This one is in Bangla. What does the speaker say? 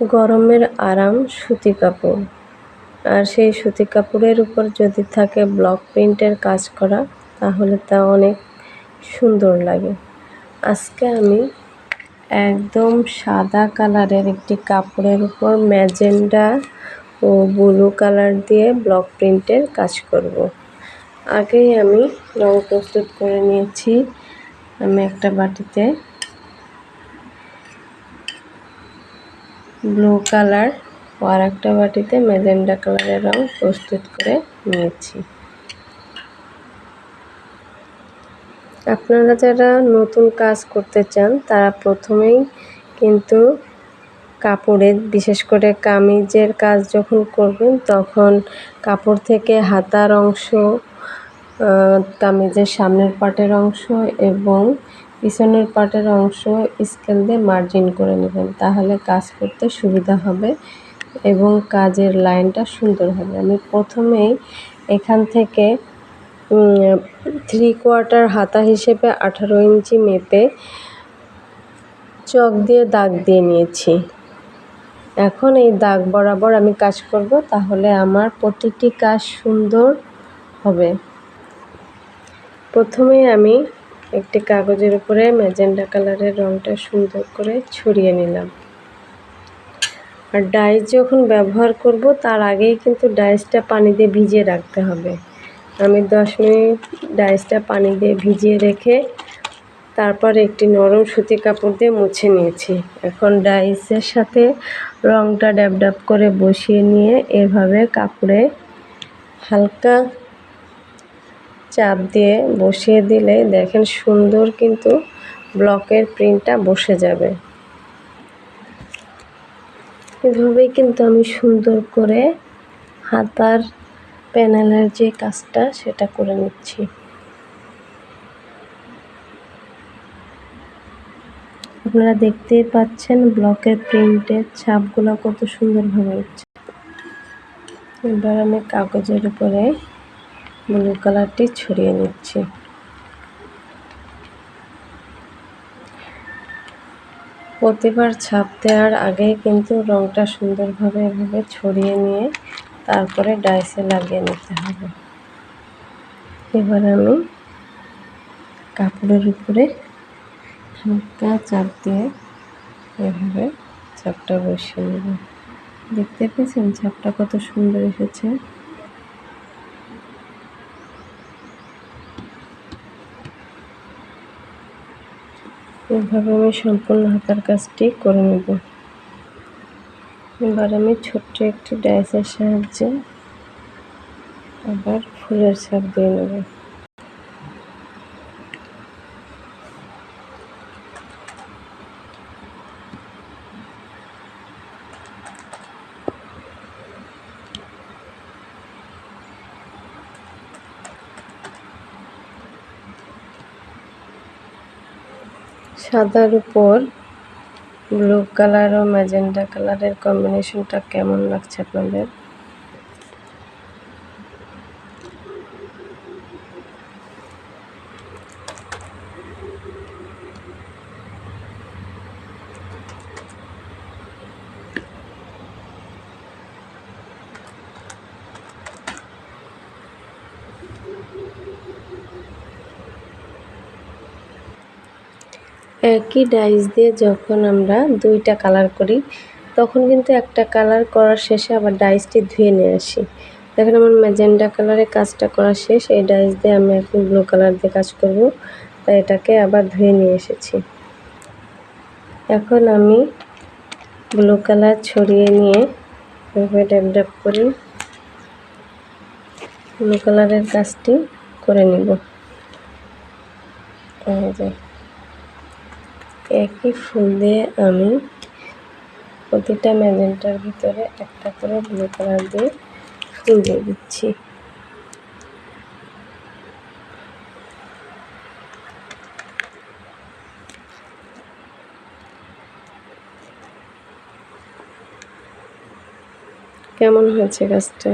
গরমের আরাম সুতি কাপড়। আর সেই সুতি কাপড়ের উপর যদি থাকে ব্লক প্রিন্টের কাজ করা, তাহলে তা অনেক সুন্দর লাগে। আজকে আমি একদম সাদা কালারের একটি কাপড়ের উপর ম্যাজেন্ডা ও ব্লু কালার দিয়ে ব্লক প্রিন্টের কাজ করব। আগেই আমি রং প্রস্তুত করে নিয়েছি। আমি একটা বাটিতে ব্লু কালার ও আর একটা বাটিতে ম্যাজেন্ডা কালারের রং প্রস্তুত করে নিয়েছি। আপনারা যারা নতুন কাজ করতে চান, তারা প্রথমেই কিন্তু কাপড়ের বিশেষ করে কামিজের কাজ যখন করবেন, তখন কাপড় থেকে হাতার অংশ কামিজের সামনের পাটের অংশ এবং পিছনের পাটের অংশ স্কেল দিয়ে মার্জিন করে নেবেন, তাহলে কাজ করতে সুবিধা হবে এবং কাজের লাইনটা সুন্দর হবে। আমি প্রথমেই এখান থেকে থ্রি কোয়ার্টার হাতা হিসেবে আঠারো ইঞ্চি মেপে চক দিয়ে দাগ দিয়ে নিয়েছি। এখন এই দাগ বরাবর আমি কাজ করব, তাহলে আমার প্রতিটি কাজ সুন্দর হবে। প্রথমে আমি একটি কাগজের উপরে ম্যাজেন্ডা কালারের রঙটা সুন্দর করে ছড়িয়ে নিলাম। আর ডাইস যখন ব্যবহার করব, তার আগেই কিন্তু ডাইসটা পানি দিয়ে ভিজিয়ে রাখতে হবে। আমি দশ মিনিট ডাইসটা পানি দিয়ে ভিজিয়ে রেখে তারপর একটি নরম সুতি কাপড় দিয়ে মুছে নিয়েছি। এখন ডাইসের সাথে ড্যাব ড্যাব করে বসিয়ে নিয়ে এভাবে কাপড়ে হালকা চাপ দিয়ে বসিয়ে দিলে দেখেন সুন্দর কিন্তু ব্লকের প্রিন্টটা বসে যাবে। এভাবেই কিন্তু আমি সুন্দর করে হাতার প্যানেলের যে কাজটা সেটা করে নিচ্ছি। আপনারা দেখতেই পাচ্ছেন ব্লকের প্রিন্টের ছাপগুলো কত সুন্দরভাবে হচ্ছে এবার আমি কাগজের উপরে ব্লু কালারটি ছড়িয়ে নিচ্ছি। প্রতিবার ছাপ দেওয়ার আগে কিন্তু রঙটা সুন্দরভাবে এভাবে ছড়িয়ে নিয়ে তারপরে ডাইসে লাগিয়ে নিতে হবে। এবার আমি কাপড়ের উপরে হালকা চাপ দিয়ে এভাবে চাপটা বসিয়ে নেব। দেখতে পেয়েছেন? চাপটা কত সুন্দর এসেছে। এভাবে আমি সম্পূর্ণ হাতার কাজটি করে নেব। এবার আমি ছোট্ট একটি ডাইসের সাহায্যে আবার ফুলের ছাপ দিয়ে নেব। সাদার উপর ব্লু কালার ও ম্যাজেন্ডা কালারের কম্বিনেশনটা কেমন লাগছে আপনাদের? একই ডাইস দিয়ে যখন আমরা দুইটা কালার করি, তখন কিন্তু একটা কালার করার শেষে আবার ডাইসটি ধুয়ে নিয়ে আসি। দেখেন আমার ম্যাজেন্ডা কালারে কাজটা করা শেষ, এই ডাইস দিয়ে আমি এখন ব্লু কালার দিয়ে কাজ করব, তাই এটাকে আবার ধুয়ে নিয়ে এসেছি। এখন আমি ব্লু কালার ছড়িয়ে নিয়ে এভাবে ড্যাপ ড্যাপ করি ব্লু কালারের কাজটি করে নিব। এই যে। একই ফুল দিয়ে আমি প্রতিটা ম্যাজেন্টার ভিতরে একটা করে ব্লু কালার দিয়ে ফুল দিয়ে দিচ্ছি। কেমন হয়েছে গাছটা?